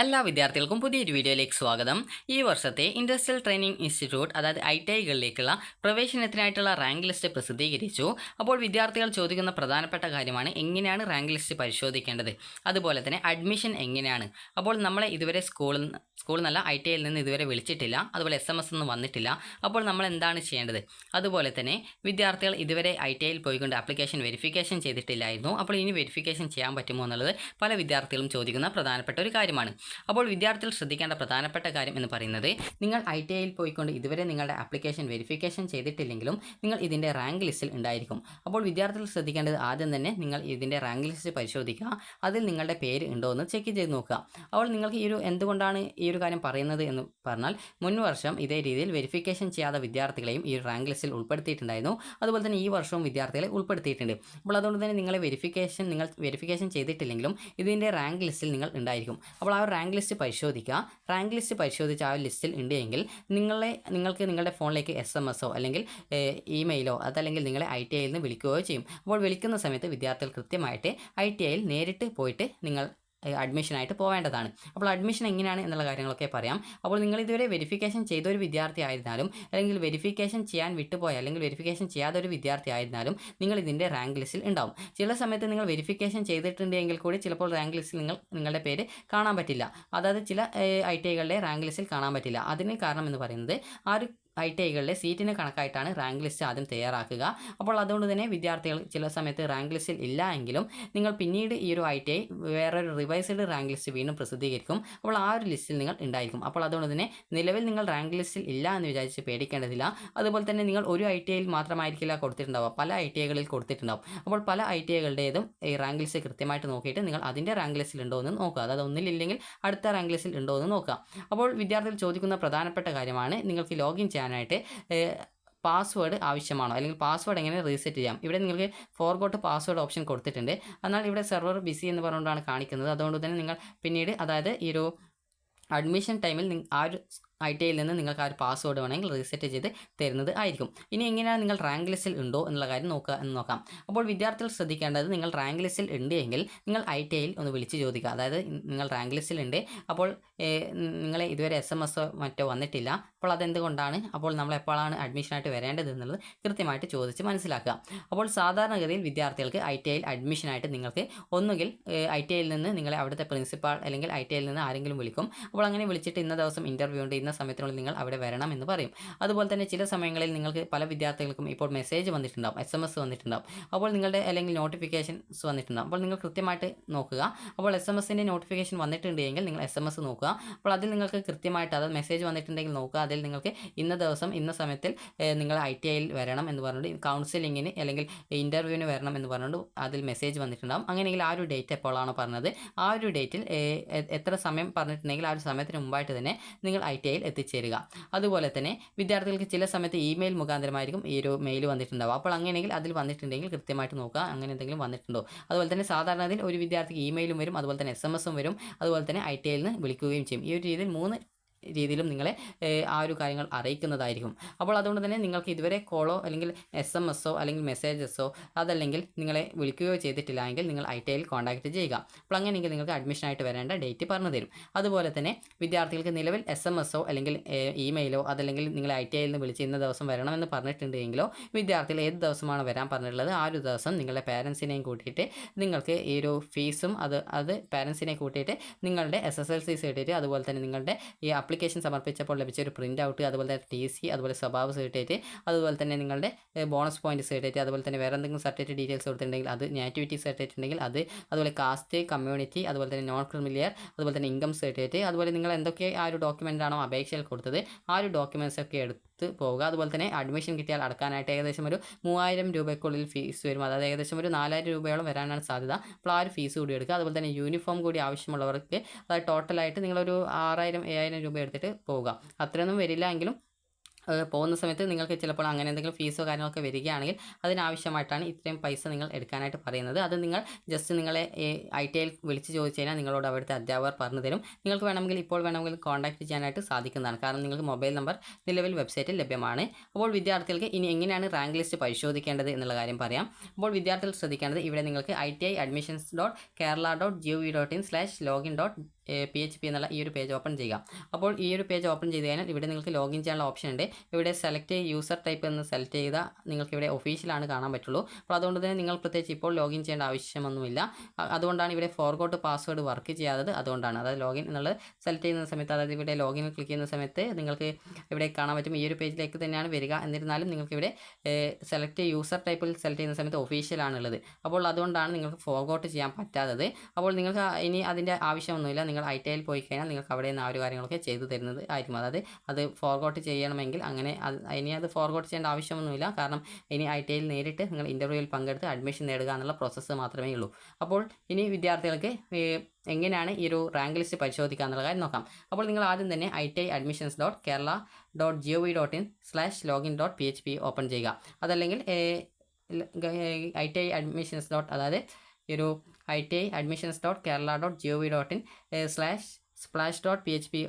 എല്ലാ വിദ്യാർത്ഥികൾക്കും പുതിയൊരു വീഡിയോയിലേക്ക് സ്വാഗതം. ഈ വർഷത്തെ ഇൻഡസ്ട്രിയൽ ട്രെയിനിങ് ഇൻസ്റ്റിറ്റ്യൂട്ട് അതായത് ഐ ടി ഐകളിലേക്കുള്ള പ്രവേശനത്തിനായിട്ടുള്ള റാങ്ക് ലിസ്റ്റ് പ്രസിദ്ധീകരിച്ചു. അപ്പോൾ വിദ്യാർത്ഥികൾ ചോദിക്കുന്ന പ്രധാനപ്പെട്ട കാര്യമാണ് എങ്ങനെയാണ് റാങ്ക് ലിസ്റ്റ് പരിശോധിക്കേണ്ടത്? അതുപോലെ തന്നെ അഡ്മിഷൻ എങ്ങനെയാണ്? അപ്പോൾ നമ്മളെ ഇതുവരെ സ്കൂളിൽ സ്കൂളിൽ നിന്നല്ല ഐ ടി ഐയിൽ നിന്ന് ഇതുവരെ വിളിച്ചിട്ടില്ല. അതുപോലെ എസ് എം എസ് ഒന്നും വന്നിട്ടില്ല. അപ്പോൾ നമ്മൾ എന്താണ് ചെയ്യേണ്ടത്? അതുപോലെ തന്നെ വിദ്യാർത്ഥികൾ ഇതുവരെ ഐ ടി ഐയിൽ പോയിക്കൊണ്ട് ആപ്ലിക്കേഷൻ വെരിഫിക്കേഷൻ ചെയ്തിട്ടില്ലായിരുന്നു. അപ്പോൾ ഇനി വെരിഫിക്കേഷൻ ചെയ്യാൻ പറ്റുമോ എന്നുള്ളത് പല വിദ്യാർത്ഥികളും ചോദിക്കുന്ന പ്രധാനപ്പെട്ട ഒരു കാര്യമാണ്. അപ്പോൾ വിദ്യാർത്ഥികൾ ശ്രദ്ധിക്കേണ്ട പ്രധാനപ്പെട്ട കാര്യം എന്ന് പറയുന്നത് നിങ്ങൾ ഐ ടി ഐയിൽ പോയിക്കൊണ്ട് ഇതുവരെ നിങ്ങളുടെ ആപ്ലിക്കേഷൻ വെരിഫിക്കേഷൻ ചെയ്തിട്ടില്ലെങ്കിലും നിങ്ങൾ ഇതിന്റെ റാങ്ക് ലിസ്റ്റിൽ ഉണ്ടായിരിക്കും. അപ്പോൾ വിദ്യാർത്ഥികൾ ശ്രദ്ധിക്കേണ്ടത് ആദ്യം തന്നെ നിങ്ങൾ ഇതിന്റെ റാങ്ക് ലിസ്റ്റ് പരിശോധിക്കുക. അതിൽ നിങ്ങളുടെ പേര് ഉണ്ടോ എന്ന് ചെക്ക് ചെയ്ത് നോക്കുക. അപ്പോൾ നിങ്ങൾക്ക് ഈ ഒരു എന്തുകൊണ്ടാണ് ഈ ഒരു കാര്യം പറയുന്നത് എന്ന് പറഞ്ഞാൽ മുൻ വർഷം ഇതേ രീതിയിൽ വെരിഫിക്കേഷൻ ചെയ്യാത്ത വിദ്യാർത്ഥികളെയും ഈ റാങ്ക് ലിസ്റ്റിൽ ഉൾപ്പെടുത്തിയിട്ടുണ്ടായിരുന്നു. അതുപോലെ തന്നെ ഈ വർഷവും വിദ്യാർത്ഥികളെ ഉൾപ്പെടുത്തിയിട്ടുണ്ട്. അപ്പോൾ അതുകൊണ്ട് തന്നെ നിങ്ങളെ വെരിഫിക്കേഷൻ നിങ്ങൾ വെരിഫിക്കേഷൻ ചെയ്തിട്ടില്ലെങ്കിലും ഇതിന്റെ റാങ്ക് ലിസ്റ്റിൽ നിങ്ങൾ ഉണ്ടായിരിക്കും. അപ്പോൾ ആ റാങ്ക് ലിസ്റ്റ് പരിശോധിക്കുക. റാങ്ക് ലിസ്റ്റ് പരിശോധിച്ച് ആ ലിസ്റ്റിൽ ഉണ്ടെങ്കിൽ നിങ്ങളെ നിങ്ങൾക്ക് നിങ്ങളുടെ ഫോണിലേക്ക് എസ് എം എസോ അല്ലെങ്കിൽ ഇമെയിലോ അതല്ലെങ്കിൽ നിങ്ങളെ ഐ ടി ഐയിൽ നിന്ന് വിളിക്കുകയോ ചെയ്യും. അപ്പോൾ വിളിക്കുന്ന സമയത്ത് വിദ്യാർത്ഥികൾ കൃത്യമായിട്ട് ഐ ടി ഐയിൽ നേരിട്ട് പോയിട്ട് നിങ്ങൾ അഡ്മിഷനായിട്ട് പോവേണ്ടതാണ്. അപ്പോൾ അഡ്മിഷൻ എങ്ങനെയാണ് എന്നുള്ള കാര്യങ്ങളൊക്കെ പറയാം. അപ്പോൾ നിങ്ങൾ ഇതുവരെ വെരിഫിക്കേഷൻ ചെയ്ത ഒരു വിദ്യാർത്ഥി ആയിരുന്നാലും അല്ലെങ്കിൽ വെരിഫിക്കേഷൻ ചെയ്യാൻ വിട്ടുപോയ അല്ലെങ്കിൽ വെരിഫിക്കേഷൻ ചെയ്യാത്ത ഒരു വിദ്യാർത്ഥി ആയിരുന്നാലും നിങ്ങൾ ഇതിന്റെ റാങ്ക് ലിസ്റ്റിൽ ഉണ്ടാവും. ചില സമയത്ത് നിങ്ങൾ വെരിഫിക്കേഷൻ ചെയ്തിട്ടുണ്ടെങ്കിൽ കൂടി ചിലപ്പോൾ റാങ്ക് ലിസ്റ്റിൽ നിങ്ങൾ നിങ്ങളുടെ പേര് കാണാൻ പറ്റില്ല. അതായത് ചില ഐ ടി ഐകളുടെ റാങ്ക് ലിസ്റ്റിൽ കാണാൻ പറ്റില്ല. അതിന് കാരണം എന്ന് പറയുന്നത് ആ ഒരു ഐ ടി ഐകളിലെ സീറ്റിന് കണക്കായിട്ടാണ് റാങ്ക് ലിസ്റ്റ് ആദ്യം തയ്യാറാക്കുക. അപ്പോൾ അതുകൊണ്ട് തന്നെ വിദ്യാർത്ഥികൾ ചില സമയത്ത് റാങ്ക് ലിസ്റ്റിൽ ഇല്ല എങ്കിലും നിങ്ങൾ പിന്നീട് ഈ ഒരു ഐ ടി ഐ വേറൊരു റിവൈസ്ഡ് റാങ്ക് ലിസ്റ്റ് വീണ്ടും പ്രസിദ്ധീകരിക്കും. അപ്പോൾ ആ ഒരു ലിസ്റ്റിൽ നിങ്ങൾ ഉണ്ടായിരിക്കും. അപ്പോൾ അതുകൊണ്ട് തന്നെ നിലവിൽ നിങ്ങൾ റാങ്ക് ലിസ്റ്റിൽ ഇല്ല എന്ന് വിചാരിച്ച് പേടിക്കേണ്ടതില്ല. അതുപോലെ തന്നെ നിങ്ങൾ ഒരു ഐ ടി ഐയിൽ മാത്രമായിരിക്കില്ല കൊടുത്തിട്ടുണ്ടാവുക. പല ഐ ടി ഐകളിൽ കൊടുത്തിട്ടുണ്ടാവും. അപ്പോൾ പല ഐ ടി ഐകളുടേതും ഈ റാങ്ക് ലിസ്റ്റ് കൃത്യമായിട്ട് നോക്കിയിട്ട് നിങ്ങൾ അതിന്റെ റാങ്ക് ലിസ്റ്റിൽ ഉണ്ടോ എന്ന് നോക്കുക. അതായത് ഒന്നിലില്ലെങ്കിൽ അടുത്ത റാങ്ക് ലിസ്റ്റിൽ ഉണ്ടോ എന്ന് നോക്കുക. അപ്പോൾ വിദ്യാർത്ഥികൾ ചോദിക്കുന്ന പ്രധാനപ്പെട്ട കാര്യമാണ് നിങ്ങൾക്ക് ലോഗിൻ ചെയ്യാനായിട്ട് പാസ്വേഡ് ആവശ്യമാണോ? അല്ലെങ്കിൽ പാസ്വേഡ് എങ്ങനെ റീസെറ്റ് ചെയ്യാം? ഇവിടെ നിങ്ങൾക്ക് ഫോർഗോട്ട് പാസ്വേഡ് ഓപ്ഷൻ കൊടുത്തിട്ടുണ്ട്. എന്നാൽ ഇവിടെ സെർവർ ബിസി എന്ന് പറഞ്ഞുകൊണ്ടാണ് കാണിക്കുന്നത്. അതുകൊണ്ട് തന്നെ നിങ്ങൾ പിന്നീട് അതായത് ഈ ഒരു അഡ്മിഷൻ ടൈമിൽ ആ ഒരു ഐ ടി ഐയിൽ നിന്ന് നിങ്ങൾക്ക് ആ ഒരു പാസ്വേഡ് വേണമെങ്കിൽ റീസെറ്റ് ചെയ്ത് തരുന്നത് ആയിരിക്കും. ഇനി എങ്ങനെയാണ് നിങ്ങൾ റാങ്ക് ലിസ്റ്റിൽ ഉണ്ടോ എന്നുള്ള കാര്യം നോക്കുക എന്ന് നോക്കാം. അപ്പോൾ വിദ്യാർത്ഥികൾ ശ്രദ്ധിക്കേണ്ടത് നിങ്ങൾ റാങ്ക് ലിസ്റ്റിൽ ഉണ്ട് എങ്കിൽ നിങ്ങൾ ഐ ടി ഐയിൽ ഒന്ന് വിളിച്ച് ചോദിക്കുക. അതായത് നിങ്ങൾ റാങ്ക് ലിസ്റ്റിൽ ഉണ്ട്. അപ്പോൾ നിങ്ങളെ ഇതുവരെ എസ് എം എസ് മറ്റോ വന്നിട്ടില്ല. അപ്പോൾ അതെന്തുകൊണ്ടാണ്? അപ്പോൾ നമ്മൾ എപ്പോഴാണ് അഡ്മിഷനായിട്ട് വരേണ്ടത് എന്നുള്ളത് കൃത്യമായിട്ട് ചോദിച്ച് മനസ്സിലാക്കുക. അപ്പോൾ സാധാരണഗതിയിൽ വിദ്യാർത്ഥികൾക്ക് ഐ ടി ഐയിൽ അഡ്മിഷനായിട്ട് നിങ്ങൾക്ക് ഒന്നുകിൽ ഐ ടി ഐയിൽ നിന്ന് നിങ്ങളെ അവിടുത്തെ പ്രിൻസിപ്പാൾ അല്ലെങ്കിൽ ഐ ടി ഐയിൽ നിന്ന് ആരെങ്കിലും വിളിക്കും. അപ്പോൾ അങ്ങനെ വിളിച്ചിട്ട് ഇന്ന ദിവസം ഇന്റർവ്യൂ ഉണ്ട് ഇന്ന സമയത്തിനുള്ളിൽ നിങ്ങൾ അവിടെ വരണം എന്ന് പറയും. അതുപോലെ തന്നെ ചില സമയങ്ങളിൽ നിങ്ങൾക്ക് പല വിദ്യാർത്ഥികൾക്കും ഇപ്പോൾ മെസ്സേജ് വന്നിട്ടുണ്ടാവും എസ് വന്നിട്ടുണ്ടാവും. അപ്പോൾ നിങ്ങളുടെ അല്ലെങ്കിൽ നോട്ടിഫിക്കേഷൻസ് വന്നിട്ടുണ്ടാവും. അപ്പോൾ നിങ്ങൾ കൃത്യമായിട്ട് നോക്കുക. അപ്പോൾ എസ് എം എസിന്റെ നോട്ടിഫിക്കേഷൻ വന്നിട്ടുണ്ടെങ്കിൽ നിങ്ങൾ എസ് എം എസ് നോക്കുക. അപ്പോൾ അതിൽ നിങ്ങൾക്ക് കൃത്യമായിട്ട് അത് മെസ്സേജ് വന്നിട്ടുണ്ടെങ്കിൽ നോക്കുക. അതിൽ നിങ്ങൾക്ക് ഇന്ന ദിവസം ഇന്ന സമയത്തിൽ നിങ്ങൾ ഐ ടി ഐയിൽ വരണം എന്ന് പറഞ്ഞുകൊണ്ട് കൗൺസിലിങ്ങിന് അല്ലെങ്കിൽ ഇന്റർവ്യൂവിന് വരണം എന്ന് പറഞ്ഞുകൊണ്ട് അതിൽ മെസ്സേജ് വന്നിട്ടുണ്ടാവും. അങ്ങനെയെങ്കിൽ ആ ഒരു ഡേറ്റ് എപ്പോഴാണോ പറഞ്ഞത്? ആ ഒരു ഡേറ്റിൽ എത്ര സമയം പറഞ്ഞിട്ടുണ്ടെങ്കിൽ ആ ഒരു സമയത്തിന് മുമ്പായിട്ട് തന്നെ നിങ്ങൾ ഐ ടി ഐയിൽ എത്തിച്ചേരുക. അതുപോലെ തന്നെ വിദ്യാർത്ഥികൾക്ക് ചില സമയത്ത് ഇമെയിൽ മുഖാന്തരമായിരിക്കും ഈ ഒരു മെയിൽ വന്നിട്ടുണ്ടാവുക. അപ്പോൾ അങ്ങനെയെങ്കിൽ അതിൽ വന്നിട്ടുണ്ടെങ്കിൽ കൃത്യമായിട്ട് നോക്കുക. അങ്ങനെ എന്തെങ്കിലും വന്നിട്ടുണ്ടോ? അതുപോലെ തന്നെ സാധാരണ ഒരു വിദ്യാർത്ഥിക്ക് ഇമെയിലും വരും. അതുപോലെ തന്നെ എസ് എം എസും വരും. അതുപോലെ തന്നെ ഐ ടി ഐയിൽ നിന്ന് വിളിക്കുകയും ചെയ്യും. ഈ ഒരു രീതിയിൽ മൂന്ന് രീതിയിലും നിങ്ങളെ ആ ഒരു കാര്യങ്ങൾ അറിയിക്കുന്നതായിരിക്കും. അപ്പോൾ അതുകൊണ്ട് തന്നെ നിങ്ങൾക്ക് ഇതുവരെ കോളോ അല്ലെങ്കിൽ എസ് എം എസ്സോ അല്ലെങ്കിൽ മെസ്സേജസോ അതല്ലെങ്കിൽ നിങ്ങളെ വിളിക്കുകയോ ചെയ്തിട്ടില്ല എങ്കിൽ നിങ്ങൾ ഐ ടി ഐയിൽ കോൺടാക്റ്റ് ചെയ്യുക. അപ്പോൾ അങ്ങനെയെങ്കിൽ നിങ്ങൾക്ക് അഡ്മിഷനായിട്ട് വരേണ്ട ഡേറ്റ് പറഞ്ഞു തരും. അതുപോലെ തന്നെ വിദ്യാർത്ഥികൾക്ക് നിലവിൽ എസ് എം എസ്സോ അല്ലെങ്കിൽ ഇമെയിലോ അതല്ലെങ്കിൽ നിങ്ങൾ ഐ ടി ഐയിൽ നിന്ന് വിളിച്ച് ഇന്ന ദിവസം വരണമെന്ന് പറഞ്ഞിട്ടുണ്ടെങ്കിലോ വിദ്യാർത്ഥികൾ ഏത് ദിവസമാണ് വരാൻ പറഞ്ഞിട്ടുള്ളത് ആ ഒരു ദിവസം നിങ്ങളുടെ പാരൻസിനെയും കൂട്ടിയിട്ട് നിങ്ങൾക്ക് ഈ ഒരു ഫീസും അത് അത് പാരൻസിനെ കൂട്ടിയിട്ട് നിങ്ങളുടെ S S L C certificate അതുപോലെ തന്നെ നിങ്ങളുടെ ഈ ആപ്ലിക്കേഷൻ സമർപ്പിച്ചപ്പോൾ ലഭിച്ച ഒരു പ്രിന്റ് ഔട്ട് അതുപോലെ തന്നെ ടി സി അതുപോലെ സ്വഭാവ സർട്ടിഫിക്കറ്റ് അതുപോലെ തന്നെ നിങ്ങളുടെ ബോണസ് പോയിന്റ് സർട്ടിഫിക്കറ്റ് അതുപോലെ തന്നെ വേറെ എന്തെങ്കിലും സർട്ടിഫിക്കറ്റ് ഡീറ്റെയിൽസ് കൊടുത്തിട്ടുണ്ടെങ്കിൽ അത് നാറ്റിവിറ്റി സർട്ടിഫിക്കറ്റ് ഉണ്ടെങ്കിൽ അത് അതുപോലെ കാസ്റ്റ് കമ്മ്യൂണിറ്റി അതുപോലെ തന്നെ നോൺ ക്രിമിലിയർ അതുപോലെ തന്നെ ഇൻകം സർട്ടിഫിക്കറ്റ് അതുപോലെ നിങ്ങൾ എന്തൊക്കെ ആ ഒരു ഡോക്യുമെന്റ് ആണോ അപേക്ഷയിൽ കൊടുത്തത് ആ ഒരു ഡോക്യുമെന്റ്സ് ഒക്കെ എടുത്ത് പോവുക. അതുപോലെ തന്നെ അഡ്മിഷൻ കിട്ടിയാൽ അടക്കാനായിട്ട് ഏകദേശം ഒരു മൂവായിരം രൂപയ്ക്കുള്ളിൽ ഫീസ് വരും. അതായത് ഏകദേശം ഒരു നാലായിരം രൂപയോളം വരാനാണ് സാധ്യത. അപ്പോൾ ആ ഒരു ഫീസ് കൂടി എടുക്കുക. അതുപോലെ തന്നെ യൂണിഫോം കൂടി ആവശ്യമുള്ളവർക്ക് അതായത് ടോട്ടലായിട്ട് നിങ്ങളൊരു ആറായിരം ഏഴായിരം രൂപ എടുത്തിട്ട് പോവുക. അത്രയൊന്നും വരില്ല എങ്കിലും പോകുന്ന സമയത്ത് നിങ്ങൾക്ക് ചിലപ്പോൾ അങ്ങനെ എന്തെങ്കിലും ഫീസോ കാര്യങ്ങളൊക്കെ വരികയാണെങ്കിൽ അതിനാവശ്യമായിട്ടാണ് ഇത്രയും പൈസ നിങ്ങൾ എടുക്കാനായിട്ട് പറയുന്നത്. അത് നിങ്ങൾ ജസ്റ്റ് നിങ്ങളെ ഐ ടി ഐയിൽ വിളിച്ച് ചോദിച്ചു കഴിഞ്ഞാൽ നിങ്ങളോട് അവിടുത്തെ അധ്യാപകർ പറഞ്ഞു തരും. നിങ്ങൾക്ക് വേണമെങ്കിൽ ഇപ്പോൾ വേണമെങ്കിൽ കോൺടാക്റ്റ് ചെയ്യാനായിട്ട് സാധിക്കുന്നതാണ്. കാരണം നിങ്ങൾക്ക് മൊബൈൽ നമ്പർ നിലവിൽ വെബ്സൈറ്റിൽ ലഭ്യമാണ്. അപ്പോൾ വിദ്യാർത്ഥികൾക്ക് ഇനി എങ്ങനെയാണ് റാങ്ക് ലിസ്റ്റ് പരിശോധിക്കേണ്ടത് എന്നുള്ള കാര്യം പറയാം. അപ്പോൾ വിദ്യാർത്ഥികൾ ശ്രദ്ധിക്കേണ്ടത് ഇവിടെ നിങ്ങൾക്ക് I T I admissions dot Kerala dot G O V dot in slash login dot P H P എന്നുള്ള ഈ ഒരു പേജ് ഓപ്പൺ ചെയ്യുക. അപ്പോൾ ഈ ഒരു പേജ് ഓപ്പൺ ചെയ്ത് കഴിഞ്ഞാൽ ഇവിടെ നിങ്ങൾക്ക് ലോഗിൻ ചെയ്യാനുള്ള ഓപ്ഷൻ ഉണ്ട്. ഇവിടെ സെലക്ട് യൂസർ ടൈപ്പ് എന്ന് സെലക്ട് ചെയ്താൽ നിങ്ങൾക്ക് ഇവിടെ ഒഫീഷ്യലാണ് കാണാൻ പറ്റുള്ളൂ. അപ്പോൾ അതുകൊണ്ട് തന്നെ നിങ്ങൾ പ്രത്യേകിച്ച് ഇപ്പോൾ ലോഗിൻ ചെയ്യേണ്ട ആവശ്യമൊന്നുമില്ല. അതുകൊണ്ടാണ് ഇവിടെ ഫോർഗോട്ട് പാസ്വേഡ് വർക്ക് ചെയ്യാത്തത്. അതുകൊണ്ടാണ്. അതായത് ലോഗിൻ എന്നുള്ളത് സെലക്ട് ചെയ്യുന്ന സമയത്ത് അതായത് ഇവിടെ ലോഗിൻ ക്ലിക്ക് ചെയ്യുന്ന സമയത്ത് നിങ്ങൾക്ക് ഇവിടെ കാണാൻ പറ്റും. ഈ ഒരു പേജിലേക്ക് തന്നെയാണ് വരിക. എന്നിരുന്നാലും നിങ്ങൾക്ക് ഇവിടെ സെലക്ട് യൂസർ ടൈപ്പിൽ സെലക്ട് ചെയ്യുന്ന സമയത്ത് ഒഫീഷ്യലാണുള്ളത് അപ്പോൾ അതുകൊണ്ടാണ് നിങ്ങൾക്ക് ഫോർഗോട്ട് ചെയ്യാൻ പറ്റാത്തത്. അപ്പോൾ നിങ്ങൾക്ക് ഇനി അതിന്റെ ആവശ്യമൊന്നുമില്ല. നിങ്ങൾ ഐ ടി ഐയിൽ പോയി കഴിഞ്ഞാൽ നിങ്ങൾക്ക് അവിടെ നിന്ന് ആ ഒരു കാര്യങ്ങളൊക്കെ ചെയ്തു തരുന്നത് ആയിരിക്കും. അതായത് അത് ഫോർഗോട്ട് ചെയ്യണമെങ്കിൽ അങ്ങനെ അത് ഇനി അത് ഫോർഗോട്ട് ചെയ്യേണ്ട ആവശ്യമൊന്നുമില്ല. കാരണം ഇനി ഐ ടി ഐയിൽ നേരിട്ട് നിങ്ങൾ ഇന്റർവ്യൂവിൽ പങ്കെടുത്ത് അഡ്മിഷൻ നേടുക എന്നുള്ള പ്രോസസ്സ് മാത്രമേ ഉള്ളൂ. അപ്പോൾ ഇനി വിദ്യാർത്ഥികൾക്ക് എങ്ങനെയാണ് ഈ ഒരു റാങ്ക് ലിസ്റ്റ് പരിശോധിക്കുക എന്നുള്ള കാര്യം നോക്കാം. അപ്പോൾ നിങ്ങൾ ആദ്യം തന്നെ I T I admissions dot Kerala dot G O V dot in slash login dot P H P open ചെയ്യുക അതല്ലെങ്കിൽ I T I admissions dot അതായത് ഈ ഒരു I T I admissions dot Kerala dot G O V dot in slash splash dot P H P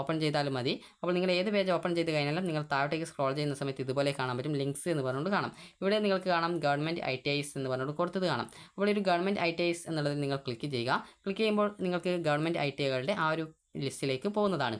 open ചെയ്താലും മതി. അപ്പോൾ നിങ്ങൾ ഏത് പേജ് ഓപ്പൺ ചെയ്ത് കഴിഞ്ഞാലും നിങ്ങൾ താഴോട്ടേക്ക് സ്ക്രോൾ ചെയ്യുന്ന സമയത്ത് ഇതുപോലെ കാണാൻ പറ്റും. ലിങ്ക്സ് എന്ന് പറഞ്ഞുകൊണ്ട് കാണാം. ഇവിടെ നിങ്ങൾക്ക് കാണാം ഗവൺമെന്റ് ഐ ടി ഐസ് എന്ന് പറഞ്ഞുകൊണ്ട് കൊടുത്തത് കാണാം. അപ്പോൾ ഒരു ഗവൺമെന്റ് ഐ ടി ഐസ് എന്നുള്ളതിൽ നിങ്ങൾ ക്ലിക്ക് ചെയ്യുക. ക്ലിക്ക് ചെയ്യുമ്പോൾ നിങ്ങൾക്ക് ഗവൺമെന്റ് ഐ ടി ഐകളുടെ ആ ഒരു ലിസ്റ്റിലേക്ക് പോകുന്നതാണ്.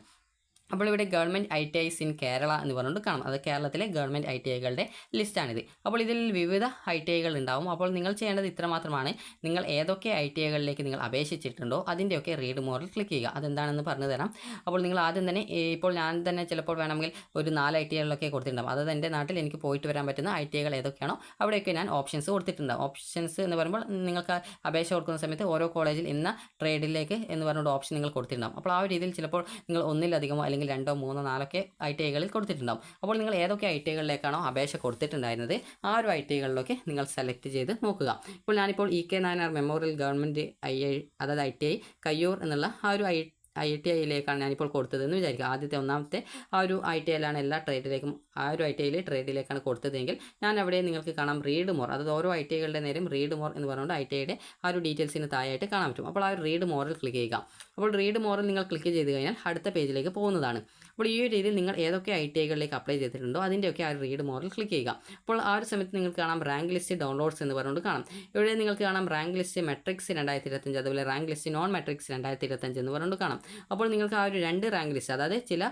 അപ്പോൾ ഇവിടെ government I T Is in Kerala എന്ന് പറഞ്ഞുകൊണ്ട് കാണാം. അത് കേരളത്തിലെ ഗവൺമെന്റ് ഐ ടി ഐകളുടെ ലിസ്റ്റാണിത്. അപ്പോൾ ഇതിൽ വിവിധ ഐ ടി ഐകൾ ഉണ്ടാവും. അപ്പോൾ നിങ്ങൾ ചെയ്യേണ്ടത് ഇത്ര മാത്രമാണ് നിങ്ങൾ ഏതൊക്കെ ഐ ടി ഐകളിലേക്ക് നിങ്ങൾ അപേക്ഷിച്ചിട്ടുണ്ടോ അതിന്റെയൊക്കെ റീഡ് മോറിൽ ക്ലിക്ക് ചെയ്യുക. അതെന്താണെന്ന് പറഞ്ഞു തരാം. അപ്പോൾ നിങ്ങൾ ആദ്യം തന്നെ ഇപ്പോൾ ഞാൻ തന്നെ ചിലപ്പോൾ വേണമെങ്കിൽ ഒരു നാല് ഐ ടി ഐകളിലൊക്കെ കൊടുത്തിട്ടുണ്ടാവും. അതായത് എന്റെ നാട്ടിൽ എനിക്ക് പോയിട്ട് വരാൻ പറ്റുന്ന ഐ ടി ഐകൾ ഏതൊക്കെയാണോ അവിടെയൊക്കെ ഞാൻ ഓപ്ഷൻസ് കൊടുത്തിട്ടുണ്ടാവും ഓപ്ഷൻസ് എന്ന് പറയുമ്പോൾ നിങ്ങൾക്ക് അപേക്ഷ കൊടുക്കുന്ന സമയത്ത് ഓരോ കോളേജിൽ ഇന്ന ട്രേഡിലേക്ക് എന്ന് പറഞ്ഞുകൊണ്ട് ഓപ്ഷൻ നിങ്ങൾ കൊടുത്തിട്ടുണ്ടാവും. അപ്പോൾ ആ ഒരു രീതിയിൽ ചിലപ്പോൾ നിങ്ങൾ ഒന്നിലധികമോ അല്ലെങ്കിൽ രണ്ടോ മൂന്നോ നാലൊക്കെ ഐ ടി ഐകളിൽ കൊടുത്തിട്ടുണ്ടാവും. അപ്പോൾ നിങ്ങൾ ഏതൊക്കെ ഐ ടി ഐകളിലേക്കാണോ അപേക്ഷ കൊടുത്തിട്ടുണ്ടായിരുന്നത് ആ ഒരു ഐ ടി ഐകളിലൊക്കെ നിങ്ങൾ സെലക്ട് ചെയ്ത് നോക്കുക. ഇപ്പോൾ ഞാനിപ്പോൾ E K Nayanar memorial government I I അതായത് ഐ ടി ഐ കയ്യൂർ എന്നുള്ള ആ ഒരു ഐ ഐ ടി ഐയിലേക്കാണ് ഞാനിപ്പോൾ കൊടുത്തതെന്ന് വിചാരിക്കുക. ആദ്യത്തെ ഒന്നാമത്തെ ആ ഒരു ഐ ടി ഐയിലാണ് എല്ലാ ട്രേഡിലേക്കും ആ ഒരു ഐ ടി ഐയിൽ ട്രേഡിലേക്കാണ് കൊടുത്തതെങ്കിൽ ഞാൻ അവിടെ നിങ്ങൾക്ക് കാണാം റീഡ് മോർ അതായത് ഓരോ ഐ ടി ഐകളുടെ നേരം റീഡ് മോർ എന്ന് പറഞ്ഞുകൊണ്ട് ഐ ടി ഐയുടെ ആ ഒരു ഡീറ്റെയിൽസിന് താഴെയായിട്ട് കാണാൻ പറ്റും. അപ്പോൾ ആ ഒരു റീഡ് മോറിൽ ക്ലിക്ക് ചെയ്യുക. അപ്പോൾ റീഡ് മോറിൽ നിങ്ങൾ ക്ലിക്ക് ചെയ്ത് കഴിഞ്ഞാൽ അടുത്ത പേജിലേക്ക് പോകുന്നതാണ്. അപ്പോൾ ഈ ഒരു രീതിയിൽ നിങ്ങൾ ഏതൊക്കെ ഐ ടി ഐകളിലേക്ക് അപ്ലൈ ചെയ്തിട്ടുണ്ടോ അതിന്റെയൊക്കെ ആ ഒരു റീഡ് മോറിൽ ക്ലിക്ക് ചെയ്യുക. അപ്പോൾ ആ ഒരു സമയത്ത് നിങ്ങൾക്ക് കാണാം റാങ്ക് ലിസ്റ്റ് ഡൗൺലോഡ്സ് എന്ന് പറഞ്ഞുകൊണ്ട് കാണാം. ഇവിടെ നിങ്ങൾക്ക് കാണാം റാങ്ക് ലിസ്റ്റ് മെട്രിക്സ് രണ്ടായിരത്തി ഇരുപത്തഞ്ച് അതുപോലെ റാങ്ക് ലിസ്റ്റ് നോൺ മെട്രിക്സ് രണ്ടായിരത്തി ഇരുപത്തഞ്ച് എന്ന് പറഞ്ഞുകൊണ്ട് കാണാം. അപ്പോൾ നിങ്ങൾക്ക് ആ ഒരു രണ്ട് റാങ്ക് ലിസ്റ്റ് അതായത് ചില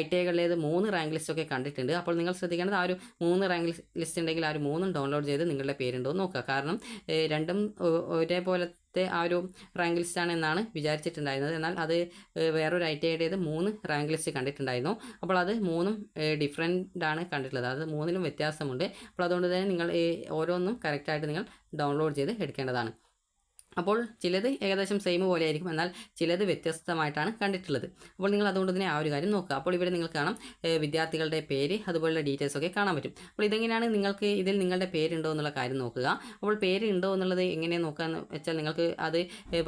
ഐ ടി ഐകളിലേത് മൂന്ന് റാങ്ക് ലിസ്റ്റ് ഒക്കെ കണ്ടിട്ടുണ്ട് അപ്പോൾ നിങ്ങൾ ശ്രദ്ധിക്കേണ്ടത് ആ ഒരു മൂന്ന് റാങ്ക് ലിസ്റ്റ് ഉണ്ടെങ്കിൽ ആ ഒരു മൂന്നും ഡൗൺലോഡ് ചെയ്ത് നിങ്ങളുടെ പേരുണ്ടോ എന്ന് നോക്കുക. കാരണം രണ്ടും ഒരേപോലെ ഒരേപോലത്തെ ആ ഒരു റാങ്ക് ലിസ്റ്റാണ് എന്നാണ് വിചാരിച്ചിട്ടുണ്ടായിരുന്നത്. എന്നാൽ അത് വേറൊരു ഐ ടി ഐയുടേത് മൂന്ന് റാങ്ക് ലിസ്റ്റ് കണ്ടിട്ടുണ്ടായിരുന്നു. അപ്പോൾ അത് മൂന്നും ഡിഫറെന്റ് ആണ് കണ്ടിട്ടുള്ളത്. അത് മൂന്നിലും വ്യത്യാസമുണ്ട്. അപ്പോൾ അതുകൊണ്ട് തന്നെ നിങ്ങൾ ഓരോന്നും കറക്റ്റായിട്ട് നിങ്ങൾ ഡൗൺലോഡ് ചെയ്ത് എടുക്കേണ്ടതാണ്. അപ്പോൾ ചിലത് ഏകദേശം സെയിം പോലെ ആയിരിക്കും എന്നാൽ ചിലത് വ്യത്യസ്തമായിട്ടാണ് കണ്ടിട്ടുള്ളത്. അപ്പോൾ നിങ്ങൾ അതുകൊണ്ട് തന്നെ ആ ഒരു കാര്യം നോക്കുക. അപ്പോൾ ഇവിടെ നിങ്ങൾക്ക് കാണാം വിദ്യാർത്ഥികളുടെ പേര് അതുപോലുള്ള ഡീറ്റെയിൽസ് ഒക്കെ കാണാൻ പറ്റും. അപ്പോൾ ഇതെങ്ങനെയാണ് നിങ്ങൾക്ക് ഇതിൽ നിങ്ങളുടെ പേരുണ്ടോ എന്നുള്ള കാര്യം നോക്കുക. അപ്പോൾ പേര് ഉണ്ടോ എന്നുള്ളത് എങ്ങനെ നോക്കാന്ന് വെച്ചാൽ നിങ്ങൾക്ക് അത്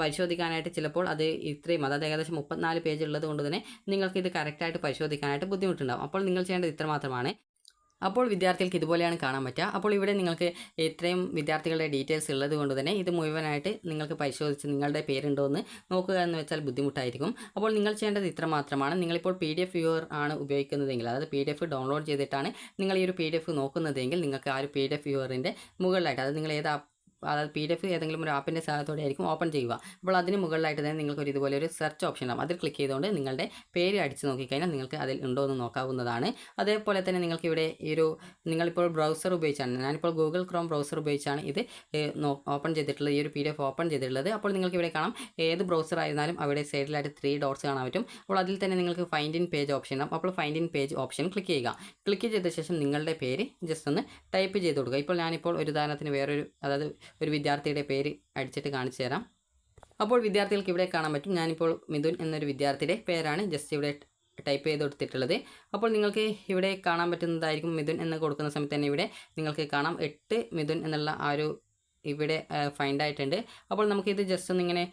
പരിശോധിക്കാനായിട്ട് ചിലപ്പോൾ അത് ഇത്രയും അതായത് ഏകദേശം മുപ്പത്തിനാല് പേജ് ഉള്ളത് കൊണ്ട് തന്നെ നിങ്ങൾക്ക് ഇത് കറക്റ്റായിട്ട് പരിശോധിക്കാനായിട്ട് ബുദ്ധിമുട്ടുണ്ടാകും അപ്പോൾ നിങ്ങൾ ചെയ്യേണ്ടത് ഇത്ര മാത്രമാണ് അപ്പോൾ വിദ്യാർത്ഥികൾക്ക് ഇതുപോലെയാണ് കാണാൻ പറ്റുക. അപ്പോൾ ഇവിടെ നിങ്ങൾക്ക് ഇത്രയും വിദ്യാർത്ഥികളുടെ ഡീറ്റെയിൽസ് ഉള്ളത് കൊണ്ട് തന്നെ ഇത് മുഴുവനായിട്ട് നിങ്ങൾക്ക് പരിശോധിച്ച് നിങ്ങളുടെ പേരുണ്ടോ എന്ന് നോക്കുക എന്ന് വെച്ചാൽ ബുദ്ധിമുട്ടായിരിക്കും. അപ്പോൾ നിങ്ങൾ ചെയ്യേണ്ടത് ഇത്ര മാത്രമാണ്. നിങ്ങളിപ്പോൾ പി ഡി എഫ് വ്യൂവർ ആണ് ഉപയോഗിക്കുന്നതെങ്കിൽ അതായത് പി ഡി എഫ് ഡൗൺലോഡ് ചെയ്തിട്ടാണ് നിങ്ങൾ ഈ ഒരു പി ഡി എഫ് നോക്കുന്നതെങ്കിൽ നിങ്ങൾക്ക് ആ ഒരു പി ഡി എഫ് വ്യൂവറിന്റെ മുകളിലായിട്ട് അതായത് നിങ്ങൾ ഏത് അതായത് പി ഡി എഫ് ഏതെങ്കിലും ഒരു ആപ്പിന്റെ സഹായത്തോടെ ആയിരിക്കും ഓപ്പൺ ചെയ്യുക. അപ്പോൾ അതിന് മുകളിലായിട്ട് തന്നെ നിങ്ങൾക്ക് ഒരു ഇതുപോലെ ഒരു സെർച്ച് ഓപ്ഷൻ ഉണ്ടാകും അതിൽ ക്ലിക്ക് ചെയ്തുകൊണ്ട് നിങ്ങളുടെ പേര് അടിച്ച് നോക്കിക്കഴിഞ്ഞാൽ നിങ്ങൾക്ക് അതിൽ ഉണ്ടോ എന്ന് നോക്കാവുന്നതാണ്. അതേപോലെ തന്നെ നിങ്ങൾക്ക് ഇവിടെ ഈ ഒരു നിങ്ങളിപ്പോൾ ബ്രൗസർ ഉപയോഗിച്ചാണ്. ഞാനിപ്പോൾ ഗൂഗിൾ ക്രോം ബ്രൗസർ ഉപയോഗിച്ചാണ് ഇത് ഓപ്പൺ ചെയ്തിട്ടുള്ളത്. ഈ ഒരു പി ഡി എഫ് ഓപ്പൺ ചെയ്തിട്ടുള്ളത്. അപ്പോൾ നിങ്ങൾക്ക് ഇവിടെ കാണാം ഏത് ബ്രൗസർ ആയിരുന്നാലും അവിടെ സൈഡിലായിട്ട് ത്രീ ഡോട്ട്സ് കാണാൻ പറ്റും. അപ്പോൾ അതിൽ തന്നെ നിങ്ങൾക്ക് ഫൈൻഡ് ഇൻ പേജ് ഓപ്ഷൻ ഉണ്ടാകും അപ്പോൾ find in page option click ചെയ്യുക. ക്ലിക്ക് ചെയ്ത ശേഷം നിങ്ങളുടെ പേര് ജസ്റ്റ് ഒന്ന് ടൈപ്പ് ചെയ്ത് കൊടുക്കുക. ഇപ്പോൾ ഞാനിപ്പോൾ ഒരു ഉദാഹരണത്തിന് വേറൊരു അതായത് ഒരു വിദ്യാർത്ഥിയുടെ പേര് അടിച്ചിട്ട് കാണിച്ചു തരാം. അപ്പോൾ വിദ്യാർത്ഥികൾക്ക് ഇവിടെ കാണാൻ പറ്റും. ഞാനിപ്പോൾ മിഥുൻ എന്നൊരു വിദ്യാർത്ഥിയുടെ പേരാണ് ജസ്റ്റ് ഇവിടെ ടൈപ്പ് ചെയ്ത് കൊടുത്തിട്ടുള്ളത്. അപ്പോൾ നിങ്ങൾക്ക് ഇവിടെ കാണാൻ പറ്റുന്നതായിരിക്കും മിഥുൻ എന്ന് കൊടുക്കുന്ന സമയത്ത് തന്നെ ഇവിടെ നിങ്ങൾക്ക് കാണാം. എട്ട് മിഥുൻ എന്നുള്ള ആ ഒരു ഇവിടെ ഫൈൻഡ് ആയിട്ടുണ്ട്. അപ്പോൾ നമുക്കിത് ജസ്റ്റ് ഒന്നിങ്ങനെ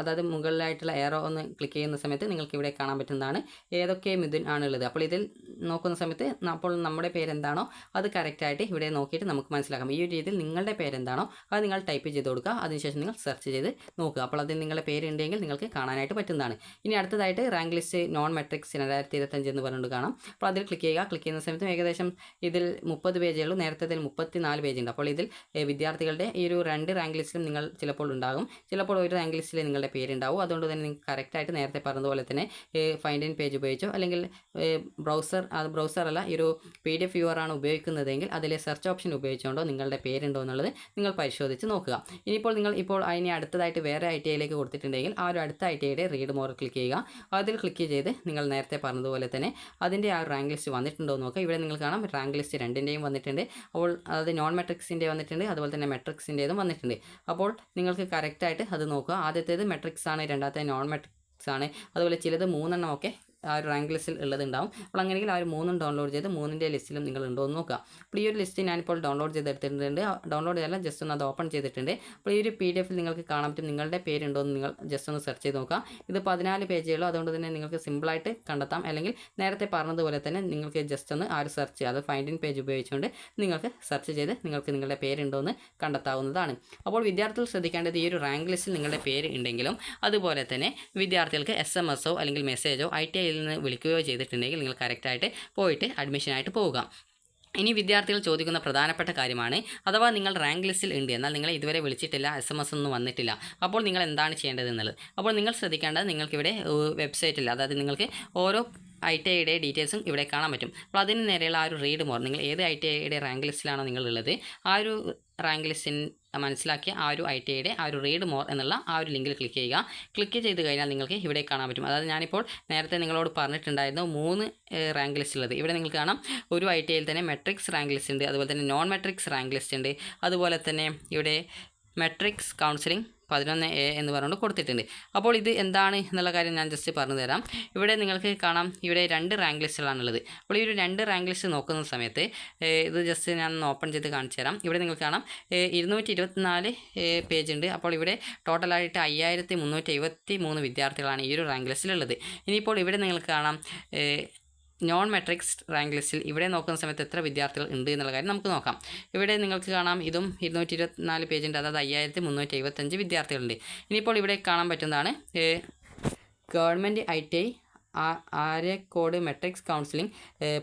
അതായത് മുകളിലായിട്ടുള്ള എയറോ ഒന്ന് ക്ലിക്ക് ചെയ്യുന്ന സമയത്ത് നിങ്ങൾക്ക് ഇവിടെ കാണാൻ പറ്റുന്നതാണ്. ഏതൊക്കെ മിഥുൻ ആണുള്ളത് അപ്പോൾ ഇതിൽ നോക്കുന്ന സമയത്ത് അപ്പോൾ നമ്മുടെ പേരെന്താണോ അത് കറക്റ്റായിട്ട് ഇവിടെ നോക്കിയിട്ട് നമുക്ക് മനസ്സിലാക്കാം. ഈ ഒരു രീതിയിൽ നിങ്ങളുടെ പേരെന്താണോ അത് നിങ്ങൾ ടൈപ്പ് ചെയ്ത് കൊടുക്കുക. അതിനുശേഷം നിങ്ങൾ സെർച്ച് ചെയ്ത് നോക്കുക. അപ്പോൾ അതിൽ നിങ്ങളുടെ പേരുണ്ടെങ്കിൽ നിങ്ങൾക്ക് കാണാനായിട്ട് പറ്റുന്നതാണ്. ഇനി അടുത്തതായിട്ട് റാങ്ക് ലിസ്റ്റ് നോൺ മെട്രിക്സ് രണ്ടായിരത്തി ഇരുപത്തഞ്ച് എന്ന് പറഞ്ഞുകൊണ്ട് കാണാം. അപ്പോൾ അതിൽ ക്ലിക്ക് ചെയ്യുക. ക്ലിക്ക് ചെയ്യുന്ന സമയത്തും ഏകദേശം ഇതിൽ മുപ്പത് പേജേ നേരത്തെ ഇതിൽ മുപ്പത്തി നാല് പേജ് ഉണ്ട്. അപ്പോൾ ഇതിൽ വിദ്യാർത്ഥികളുടെ ഈ ഒരു രണ്ട് റാങ്ക് ലിസ്റ്റിലും നിങ്ങൾ ചിലപ്പോൾ ഉണ്ടാകും. ചിലപ്പോൾ ഒരു റാങ്ക് ലിസ്റ്റിൽ നിങ്ങളുടെ പേരുണ്ടാവും. അതുകൊണ്ട് തന്നെ നിങ്ങൾക്ക് കറക്റ്റായിട്ട് നേരത്തെ പറഞ്ഞതുപോലെ തന്നെ ഫൈൻഡ് ഇൻ പേജ് ഉപയോഗിച്ചോ അല്ലെങ്കിൽ ബ്രൗസർ അത് ബ്രൗസർ അല്ല ഈ ഒരു പി ഡി എഫ് ആണ് ഉപയോഗിക്കുന്നതെങ്കിൽ അതിലെ സെർച്ച് ഓപ്ഷൻ ഉപയോഗിച്ചുകൊണ്ടോ നിങ്ങളുടെ പേരുണ്ടോ എന്നുള്ളത് നിങ്ങൾ പരിശോധിച്ച് നോക്കുക. ഇനിയിപ്പോൾ നിങ്ങൾ ഇപ്പോൾ അതിനെ അടുത്തതായിട്ട് വേറെ ഐ ടി ഐയിലേക്ക് കൊടുത്തിട്ടുണ്ടെങ്കിൽ ആ ഒരു അടുത്ത ഐ ടി ഐയുടെ റീഡ് മോർ ക്ലിക്ക് ചെയ്യുക. അതിൽ ക്ലിക്ക് ചെയ്ത് നിങ്ങൾ നേരത്തെ പറഞ്ഞതുപോലെ തന്നെ അതിന്റെ ആ റാങ്ക് ലിസ്റ്റ് വന്നിട്ടുണ്ടോ എന്ന് നോക്കുക. ഇവിടെ നിങ്ങൾ കാണാം റാങ്ക് ലിസ്റ്റ് രണ്ടിന്റെയും വന്നിട്ടുണ്ട്. അപ്പോൾ അത് നോൺ മെട്രിക്സിന്റെ വന്നിട്ടുണ്ട് അതുപോലെ തന്നെ മെട്രിക്സിന്റെതും വന്നിട്ടുണ്ട്. അപ്പോൾ നിങ്ങൾക്ക് കറക്റ്റായിട്ട് അത് നോക്കുക. ആദ്യത്തേത് മെട്രിക്സ് ആണ് രണ്ടാമത്തെ നോൺ മെട്രിക്സ് ആണ്. അതുപോലെ ചിലത് മൂന്നെണ്ണം ഒക്കെ ആ ഒരു റാങ്ക് ലിസ്റ്റിൽ ഉള്ളതുണ്ടാവും. അപ്പോൾ അങ്ങനെയെങ്കിൽ ആ ഒരു മൂന്നും ഡൗൺലോഡ് ചെയ്ത് മൂന്നിന്റെ ലിസ്റ്റിലും നിങ്ങൾ ഉണ്ടോ എന്ന് നോക്കുക. അപ്പോൾ ഈ ഒരു ലിസ്റ്റ് ഞാനിപ്പോൾ ഡൗൺലോഡ് ചെയ്തെടുത്തിട്ടുണ്ട്. ഡൗൺലോഡ് ചെയ്തല്ല ജസ്റ്റ് ഒന്ന് അത് ഓപ്പൺ ചെയ്തിട്ടുണ്ട്. അപ്പോൾ ഈ ഒരു പി ഡി എഫിൽ നിങ്ങൾക്ക് കാണാൻ പറ്റും നിങ്ങളുടെ പേരുണ്ടോ എന്ന് നിങ്ങൾ ജസ്റ്റ് ഒന്ന് സെർച്ച് ചെയ്ത് നോക്കുക. ഇത് പതിനാല് പേജുകളോ അതുകൊണ്ട് തന്നെ നിങ്ങൾക്ക് സിമ്പിളായിട്ട് കണ്ടെത്താം. അല്ലെങ്കിൽ നേരത്തെ പറഞ്ഞതുപോലെ തന്നെ നിങ്ങൾക്ക് ജസ്റ്റ് ഒന്ന് ആ ഒരു സെർച്ച് ചെയ്യുക അത് ഇൻ പേജ് ഉപയോഗിച്ചുകൊണ്ട് നിങ്ങൾക്ക് സെർച്ച് ചെയ്ത് നിങ്ങൾക്ക് നിങ്ങളുടെ പേരുണ്ടോ എന്ന് കണ്ടെത്താവുന്നതാണ്. അപ്പോൾ വിദ്യാർത്ഥികൾ ശ്രദ്ധിക്കേണ്ടത് ഈ ഒരു റാങ്ക് ലിസ്റ്റിൽ നിങ്ങളുടെ പേര് ഉണ്ടെങ്കിലും അതുപോലെ തന്നെ വിദ്യാർത്ഥികൾക്ക് എസ് എം എസോ അല്ലെങ്കിൽ മെസ്സേജോ ഐ ടി ഐയിൽ നിന്ന് വിളിക്കുകയോ ചെയ്തിട്ടുണ്ടെങ്കിൽ നിങ്ങൾ കറക്റ്റായിട്ട് പോയിട്ട് അഡ്മിഷനായിട്ട് പോവുക. ഇനി വിദ്യാർത്ഥികൾ ചോദിക്കുന്ന പ്രധാനപ്പെട്ട കാര്യമാണ് അഥവാ നിങ്ങൾ റാങ്ക് ലിസ്റ്റിൽ ഉണ്ട് എന്നാൽ നിങ്ങളെ ഇതുവരെ വിളിച്ചിട്ടില്ല എസ് എം എസ് ഒന്നും വന്നിട്ടില്ല അപ്പോൾ നിങ്ങൾ എന്താണ് ചെയ്യേണ്ടത് എന്നുള്ളത്? അപ്പോൾ നിങ്ങൾ ശ്രദ്ധിക്കേണ്ടത് നിങ്ങൾക്കിവിടെ വെബ്സൈറ്റിൽ അതായത് നിങ്ങൾക്ക് ഓരോ ഐ ടി ഐയുടെ ഡീറ്റെയിൽസും ഇവിടെ കാണാൻ പറ്റും. അപ്പോൾ അതിന് നേരെയുള്ള ആ ഒരു റീഡ് മോർ നിങ്ങൾ ഏത് ഐ ടി ഐയുടെ റാങ്ക് ലിസ്റ്റിലാണോ നിങ്ങളുള്ളത് ആ ഒരു റാങ്ക് ലിസ്റ്റിൻ മനസ്സിലാക്കിയ ആ ഒരു ഐ ടി ഐയുടെ ആ ഒരു റീഡ് മോർ എന്നുള്ള ആ ഒരു ലിങ്കിൽ ക്ലിക്ക് ചെയ്യുക. ക്ലിക്ക് ചെയ്ത് കഴിഞ്ഞാൽ നിങ്ങൾക്ക് ഇവിടെ കാണാൻ പറ്റും. അതായത് ഞാനിപ്പോൾ നേരത്തെ നിങ്ങളോട് പറഞ്ഞിട്ടുണ്ടായിരുന്നു മൂന്ന് റാങ്ക് ലിസ്റ്റ് ഉള്ളത്. ഇവിടെ നിങ്ങൾക്ക് കാണാം ഒരു ഐ ടി ഐയിൽ തന്നെ മെട്രിക്സ് റാങ്ക് ലിസ്റ്റ് ഉണ്ട് അതുപോലെ തന്നെ നോൺ മെട്രിക്സ് റാങ്ക് ലിസ്റ്റ് ഉണ്ട് അതുപോലെ തന്നെ ഇവിടെ മെട്രിക്സ് കൗൺസിലിംഗ് പതിനൊന്ന് എ എന്ന് പറഞ്ഞുകൊണ്ട് കൊടുത്തിട്ടുണ്ട്. അപ്പോൾ ഇത് എന്താണ് എന്നുള്ള കാര്യം ഞാൻ ജസ്റ്റ് പറഞ്ഞു തരാം. ഇവിടെ നിങ്ങൾക്ക് കാണാം ഇവിടെ രണ്ട് റാങ്ക് ലിസ്റ്റുകളാണുള്ളത് അപ്പോൾ ഈ ഒരു രണ്ട് റാങ്ക് ലിസ്റ്റ് നോക്കുന്ന സമയത്ത് ഇത് ജസ്റ്റ് ഞാൻ ഓപ്പൺ ചെയ്ത് കാണിച്ചു തരാം. ഇവിടെ നിങ്ങൾക്ക് കാണാം ഇരുന്നൂറ്റി ഇരുപത്തിനാല് പേജ് ഉണ്ട്. അപ്പോൾ ഇവിടെ ടോട്ടലായിട്ട് അയ്യായിരത്തി മുന്നൂറ്റി എഴുപത്തി മൂന്ന് വിദ്യാർത്ഥികളാണ് ഈ ഒരു റാങ്ക് ലിസ്റ്റിലുള്ളത് ഇനിയിപ്പോൾ ഇവിടെ നിങ്ങൾക്ക് കാണാം നോൺ മെട്രിക്സ് റാങ്ക് ലിസ്റ്റിൽ ഇവിടെ നോക്കുന്ന സമയത്ത് എത്ര വിദ്യാർത്ഥികൾ ഉണ്ട് എന്നുള്ള കാര്യം നമുക്ക് നോക്കാം. ഇവിടെ നിങ്ങൾക്ക് കാണാം ഇതും ഇരുന്നൂറ്റി ഇരുപത്തിനാല് പേജുണ്ട് അതായത് അയ്യായിരത്തി മുന്നൂറ്റി എഴുപത്തഞ്ച് വിദ്യാർത്ഥികളുണ്ട്. ഇനിയിപ്പോൾ ഇവിടെ കാണാൻ പറ്റുന്നതാണ് government I T I Areekode metrics counselling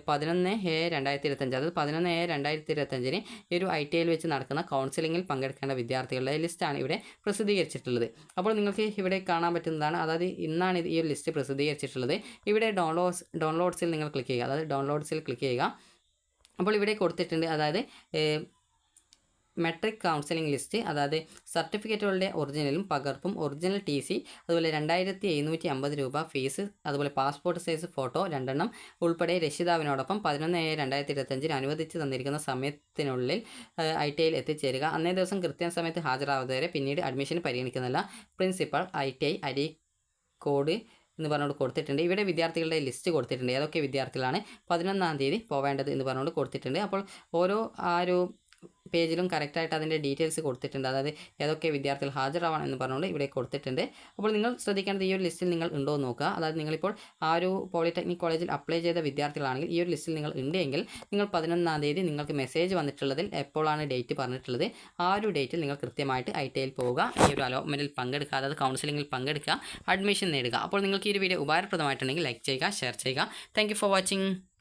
പതിനൊന്ന് എ രണ്ടായിരത്തി ഇരുപത്തഞ്ച് അതായത് പതിനൊന്ന് എ രണ്ടായിരത്തി ഇരുപത്തഞ്ചിന് ഈ ഒരു ഐ ടി ഐയിൽ വെച്ച് നടക്കുന്ന കൗൺസിലിംഗിൽ പങ്കെടുക്കേണ്ട വിദ്യാർത്ഥികളുടെ ലിസ്റ്റാണ് ഇവിടെ പ്രസിദ്ധീകരിച്ചിട്ടുള്ളത്. അപ്പോൾ നിങ്ങൾക്ക് ഇവിടെ കാണാൻ പറ്റുന്നതാണ്. അതായത് ഇന്നാണ് ഈ ഒരു ലിസ്റ്റ് പ്രസിദ്ധീകരിച്ചിട്ടുള്ളത്. ഇവിടെ ഡൗൺലോഡ്സ് ഡൗൺലോഡ്സിൽ നിങ്ങൾ ക്ലിക്ക് ചെയ്യുക. അതായത് ഡൗൺലോഡ്സിൽ ക്ലിക്ക് ചെയ്യുക. അപ്പോൾ ഇവിടെ കൊടുത്തിട്ടുണ്ട്. അതായത് മെട്രിക് കൗൺസിലിംഗ് ലിസ്റ്റ് അതായത് സർട്ടിഫിക്കറ്റുകളുടെ ഒറിജിനലും പകർപ്പും ഒറിജിനൽ ടി സി അതുപോലെ രണ്ടായിരത്തി എഴുന്നൂറ്റി അമ്പത് രൂപ ഫീസ് അതുപോലെ പാസ്പോർട്ട് സൈസ് ഫോട്ടോ രണ്ടെണ്ണം ഉൾപ്പെടെ രക്ഷിതാവിനോടൊപ്പം പതിനൊന്ന് ഏഴ് രണ്ടായിരത്തി ഇരുപത്തഞ്ചിന് അനുവദിച്ച് തന്നിരിക്കുന്ന സമയത്തിനുള്ളിൽ ഐ ടി ഐയിൽ എത്തിച്ചേരുക. അന്നേ ദിവസം കൃത്യസമയത്ത് സമയത്ത് ഹാജരാവതുവരെ പിന്നീട് അഡ്മിഷൻ പരിഗണിക്കുന്നില്ല principal I T I Areekode എന്ന് പറഞ്ഞുകൊണ്ട് കൊടുത്തിട്ടുണ്ട്. ഇവിടെ വിദ്യാർത്ഥികളുടെ ലിസ്റ്റ് കൊടുത്തിട്ടുണ്ട്. ഏതൊക്കെ വിദ്യാർത്ഥികളാണ് പതിനൊന്നാം തീയതി പോവേണ്ടത് എന്ന് പറഞ്ഞുകൊണ്ട് കൊടുത്തിട്ടുണ്ട്. അപ്പോൾ ഓരോ ആ ഒരു പേജിലും കറക്റ്റായിട്ട് അതിന്റെ ഡീറ്റെയിൽസ് കൊടുത്തിട്ടുണ്ട്. അതായത് ഏതൊക്കെ വിദ്യാർത്ഥികൾ ഹാജരാവണം എന്ന് പറഞ്ഞുകൊണ്ട് ഇവിടെ കൊടുത്തിട്ടുണ്ട്. അപ്പോൾ നിങ്ങൾ ശ്രദ്ധിക്കേണ്ടത് ഈ ഒരു ലിസ്റ്റിൽ നിങ്ങൾ ഉണ്ടോ എന്ന് നോക്കുക. അതായത് നിങ്ങളിപ്പോൾ ആ ഒരു പോളിടെക്നിക് കോളേജിൽ അപ്ലൈ ചെയ്ത വിദ്യാർത്ഥികളാണെങ്കിൽ ഈ ഒരു ലിസ്റ്റിൽ നിങ്ങൾ ഉണ്ടെങ്കിൽ നിങ്ങൾ പതിനൊന്നാം തീയതി നിങ്ങൾക്ക് മെസ്സേജ് വന്നിട്ടുള്ളതിൽ എപ്പോഴാണ് ഡേറ്റ് പറഞ്ഞിട്ടുള്ളത് ആ ഒരു ഡേറ്റിൽ നിങ്ങൾ കൃത്യമായിട്ട് ഐ ടി ഐയിൽ പോവുക. ഈ ഒരു അലോട്ട്മെന്റിൽ പങ്കെടുക്കുക അതായത് കൗൺസിലിംഗിൽ പങ്കെടുക്കുക അഡ്മിഷൻ നേടുക. അപ്പോൾ നിങ്ങൾക്ക് ഈ ഒരു വീഡിയോ ഉപകാരപ്രദമായിട്ടുണ്ടെങ്കിൽ ലൈക്ക് ചെയ്യുക ഷെയർ ചെയ്യുക. Thank for watching